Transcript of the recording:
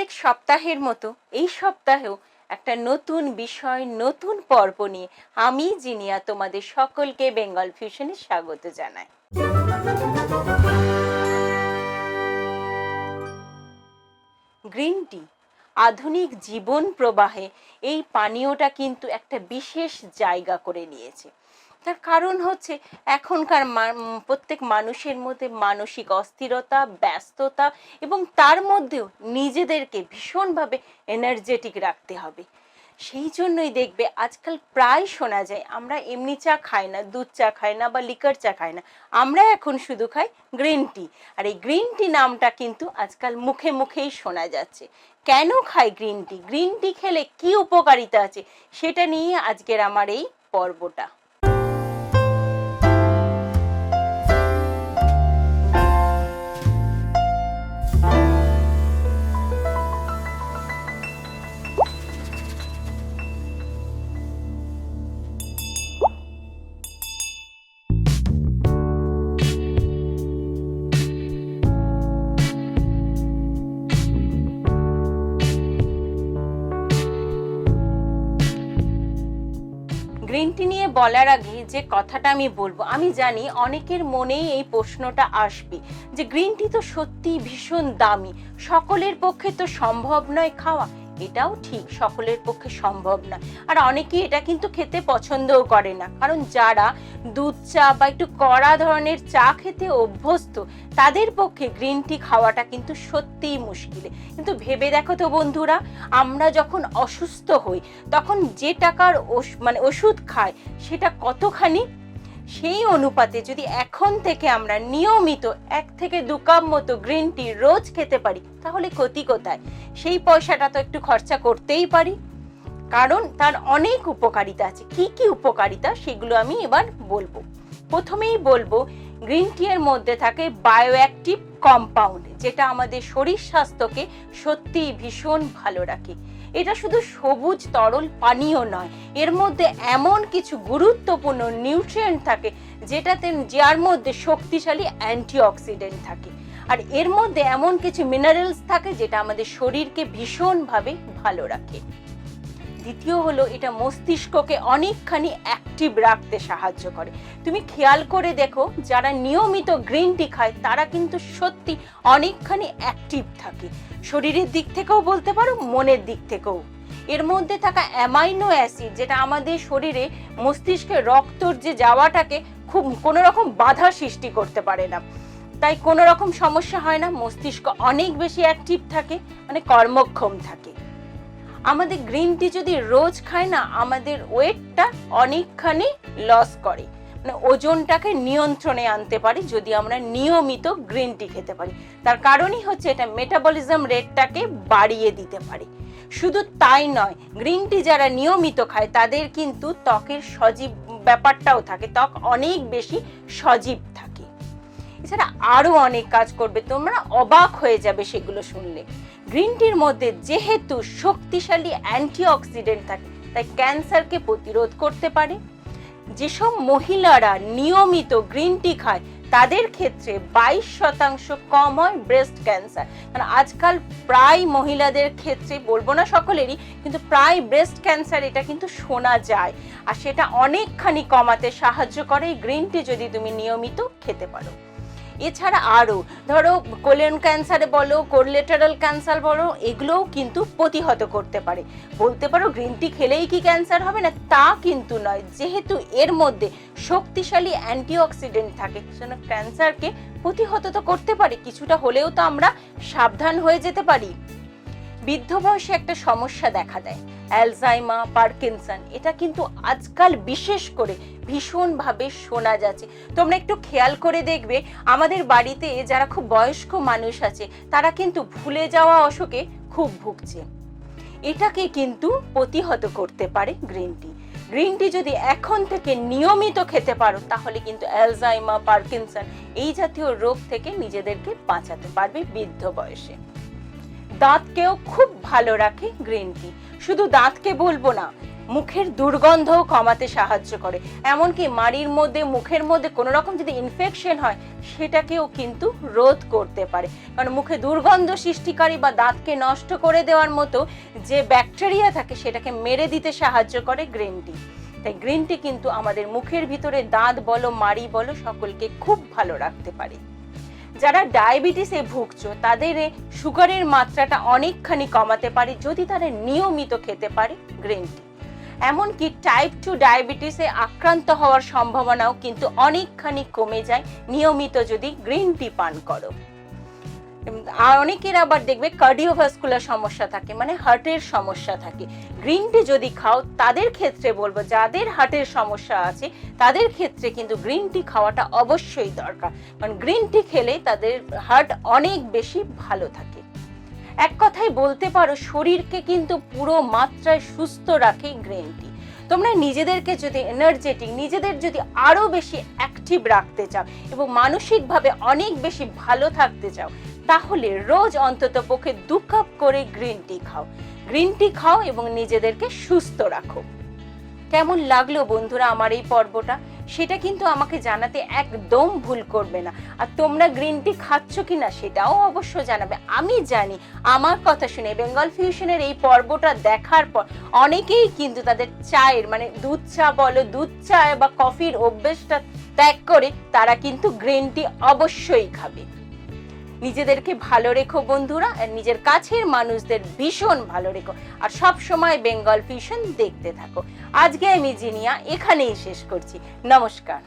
প্রত্যেক সপ্তাহের মতো এই সপ্তাহেও একটা নতুন বিষয়, নতুন পর্ব নিয়ে আমি, জিনিয়া, তোমাদের সকলকে বেঙ্গল ফিউশনে স্বাগত জানাই। গ্রিন টি, আধুনিক জীবন প্রবাহে এই পানীয়টা কিন্তু একটা বিশেষ জায়গা করে নিয়েছে। তার কারণ হচ্ছে এখনকার প্রত্যেক মানুষের মধ্যে মানসিক অস্থিরতা, ব্যস্ততা এবং তার মধ্যেও নিজেদেরকে ভীষণভাবে এনার্জেটিক রাখতে হবে। সেই জন্যই দেখবে আজকাল প্রায় শোনা যায়, আমরা এমনি চা খাই না, দুধ চা খাই না বা লিকার চা খাই না, আমরা এখন শুধু খাই গ্রিন টি আর এই গ্রিন টি নামটা কিন্তু আজকাল মুখে মুখেই শোনা যাচ্ছে। কেন খাই গ্রিন টি গ্রিন টি খেলে কি উপকারিতা আছে? সেটা নিয়ে আজকের আমার এই পর্বটা। বলার আগে যে কথাটা আমি বলব, আমি জানি অনেকের মনেই এই প্রশ্নটা আসবে যে গ্রিন টি তো সত্যিই ভীষণ দামি, সকলের পক্ষে তো সম্ভব নয় খাওয়া। এটাও ঠিক, সকলের পক্ষে সম্ভব নয় আর অনেকেই এটা কিন্তু খেতে পছন্দও করে না। কারণ যারা দুধ চা বা একটু কড়া ধরনের চা খেতে অভ্যস্ত, তাদের পক্ষে গ্রিন টি খাওয়াটা কিন্তু সত্যিই মুশকিলে। কিন্তু ভেবে দেখো তো বন্ধুরা, আমরা যখন অসুস্থ হই, তখন যে টাকার মানে ওষুধ খাই, সেটা কতখানি সেই অনুপাতে যদি এখন থেকে আমরা নিয়মিত এক থেকে দু কাপ মতো গ্রিন টি রোজ খেতে পারি, তাহলে ক্ষতি কোথায়? সেই পয়সাটা তো একটু খরচা করতেই পারি। কারণ তার অনেক উপকারিতা আছে। কি কি উপকারিতা সেগুলো আমি এবার বলব। প্রথমেই বলব, গ্রিন টি এর মধ্যে থাকে বায়োঅ্যাক্টিভ কম্পাউন্ড যেটা আমাদের শরীর স্বাস্থ্যকে সত্যিই ভীষণ ভালো রাখে। এটা শুধু সবুজ, তরল, পানীয় নয়। এর মধ্যে এমন কিছু গুরুত্বপূর্ণ নিউট্রিয়েন্ট থাকে যেটাতে, যার মধ্যে শক্তিশালী অ্যান্টিঅক্সিডেন্ট থাকে। আর এর মধ্যে এমন কিছু মিনারেলস থাকে যেটা আমাদের শরীরকে ভীষণভাবে ভালো রাখে। দ্বিতীয় হলো এটা মস্তিষ্ককে অনেকখানি অ্যাক্টিভ রাখতে সাহায্য করে। তুমি খেয়াল করে দেখো, যারা নিয়মিত গ্রিন টি খায়, তারা কিন্তু সত্যি অনেকখানি অ্যাক্টিভ থাকে। শরীরের দিক থেকেও বলতে পারো, মনের দিক থেকেও। এর মধ্যে থাকা অ্যামাইনো অ্যাসিড যেটা আমাদের শরীরে মস্তিষ্কে রক্তর যে যাওয়াটাকে খুব কোনো রকম বাধা সৃষ্টি করতে পারে না। তাই কোনো রকম সমস্যা হয় না, মস্তিষ্ক অনেক বেশি অ্যাক্টিভ থাকে মানে কর্মক্ষম থাকে। আমাদের গ্রিন টি যদি রোজ খাই না, আমাদের ওয়েটটা অনেকখানি লস করে। মানে ওজনটাকে নিয়ন্ত্রণে আনতে পারি যদি আমরা নিয়মিত গ্রিন টি খেতে পারি। তার কারণই হচ্ছে এটা মেটাবলিজম রেটটাকে বাড়িয়ে দিতে পারে। শুধু তাই নয় গ্রিন টি যারা নিয়মিত খায়, তাদের কিন্তু ত্বকের সজীব ব্যাপারটাও থাকে। ত্বক অনেক বেশি সজীব থাকে। এছাড়া আরও অনেক কাজ করবে। তোমরা অবাক হয়ে যাবে সেগুলো শুনলে। গ্রিন টির মধ্যে যেহেতু শক্তিশালী অ্যান্টিঅক্সিডেন্ট থাকে, তাই ক্যান্সারকে প্রতিরোধ করতে পারে। যেসব মহিলারা নিয়মিত গ্রিন টি খায়, তাদের ক্ষেত্রে বাইশ শতাংশ কম হয় ব্রেস্ট ক্যান্সার কারণ আজকাল প্রায় মহিলাদের ক্ষেত্রে, বলব না সকলেরই, কিন্তু প্রায় ব্রেস্ট ক্যান্সার এটা কিন্তু শোনা যায়। আর সেটা অনেকখানি কমাতে সাহায্য করে গ্রিন টি যদি তুমি নিয়মিত খেতে পারো। এছাড়া আরও, ধরো কোলিয়ন ক্যান্সারে বলো কোরলেটারাল ক্যান্সার বলো, এগুলোও কিন্তু প্রতিহত করতে পারে। বলতে পারো, গ্রিন টি খেলেই কি ক্যান্সার হবে না? তা কিন্তু নয়। যেহেতু এর মধ্যে শক্তিশালী অ্যান্টিঅক্সিডেন্ট থাকে, সেজন্য ক্যান্সারকে প্রতিহত তো করতে পারে। কিছুটা হলেও তো আমরা সাবধান হয়ে যেতে পারি। বৃদ্ধ বয়সে একটা সমস্যা দেখা দেয় অ্যালজাইমা পার্কিনসন এটা কিন্তু আজকাল বিশেষ করে ভীষণভাবে শোনা যাচ্ছে। তোমরা একটু খেয়াল করে দেখবে, আমাদের বাড়িতে যারা খুব বয়স্ক মানুষ আছে, তারা কিন্তু ভুলে যাওয়া অসুখে খুব ভুগছে। এটাকে কিন্তু প্রতিহত করতে পারে গ্রিন টি গ্রিন টি যদি এখন থেকে নিয়মিত খেতে পারো, তাহলে কিন্তু অ্যালজাইমা পার্কিনসন এই জাতীয় রোগ থেকে নিজেদেরকে বাঁচাতে পারবে বৃদ্ধ বয়সে। দাঁতকেও খুব ভালো রাখে গ্রিন টি। শুধু দাঁতকে বলব না, মুখের দুর্গন্ধও কমাতে সাহায্য করে। এমনকি মাড়ির মধ্যে, মুখের মধ্যে কোনো রকম যদি ইনফেকশন হয়, সেটাকেও কিন্তু রোধ করতে পারে। কারণ মুখে দুর্গন্ধ সৃষ্টিকারী বা দাঁতকে নষ্ট করে দেওয়ার মতো যে ব্যাকটেরিয়া থাকে, সেটাকে মেরে দিতে সাহায্য করে গ্রিন টি। তাই গ্রিন টি কিন্তু আমাদের মুখের ভিতরে দাঁত বলো, মাড়ি বলো, সকলকে খুব ভালো রাখতে পারে। যারা ডায়াবেটিসে ভুগছো, তাদের সুগারের মাত্রাটা অনেকখানি কমাতে পারে যদি তারা নিয়মিত খেতে পারে গ্রিন টি। এমনকি টাইপ টু ডায়াবেটিসে আক্রান্ত হওয়ার সম্ভাবনাও কিন্তু অনেকখানি কমে যায়। নিয়মিত যদি গ্রিন টি পান করো। আর অনেকের আবার দেখবে কার্ডিওভাস্কুলার সমস্যা থাকে মানে হার্টের সমস্যা থাকে। গ্রিন টি যদি খাও, তাদের ক্ষেত্রে বলব, যাদের হার্টের সমস্যা আছে, তাদের ক্ষেত্রে কিন্তু গ্রিন টি খাওয়াটা অবশ্যই দরকার। কারণ গ্রিন টি খেলে তাদের হার্ট অনেক বেশি ভালো থাকে। এক কথায় বলতে পারো, শরীরকে কিন্তু পুরো মাত্রায় সুস্থ রাখে গ্রিন টি। তোমরা নিজেদেরকে যদি এনার্জেটিক নিজেদের যদি আরও বেশি অ্যাক্টিভ রাখতে চাও এবং মানসিকভাবে অনেক বেশি ভালো থাকতে চাও তাহলে রোজ অন্তত পক্ষে দু কাপ করে গ্রিন টি খাও। গ্রিন টি খাও এবং নিজেদেরকে সুস্থ রাখো। কেমন লাগল বন্ধুরা আমার এই পর্বটা? সেটা কিন্তু আমাকে জানাতে একদম ভুল করবে না। আর তোমরা গ্রিন টি খাচ্ছ কি না সেটাও অবশ্য জানাবে। আমি জানি, আমার কথা শুনে বেঙ্গল ফিউশনের এই পর্বটা দেখার পর অনেকেই কিন্তু তাদের চায়ের মানে দুধ চা বলো, দুধ চা বা কফির অভ্যেসটা ত্যাগ করে তারা কিন্তু গ্রিন টি অবশ্যই খাবে। নিজেদেরকে ভালো রেখো বন্ধুরা নিজের কাছের মানুষদের ভীষণ ভালো রেখো। আর সব সময় বেঙ্গল ভীষণ দেখতে থাকো। আজকে আমি জিনিয়া, এখানেই শেষ করছি। নমস্কার।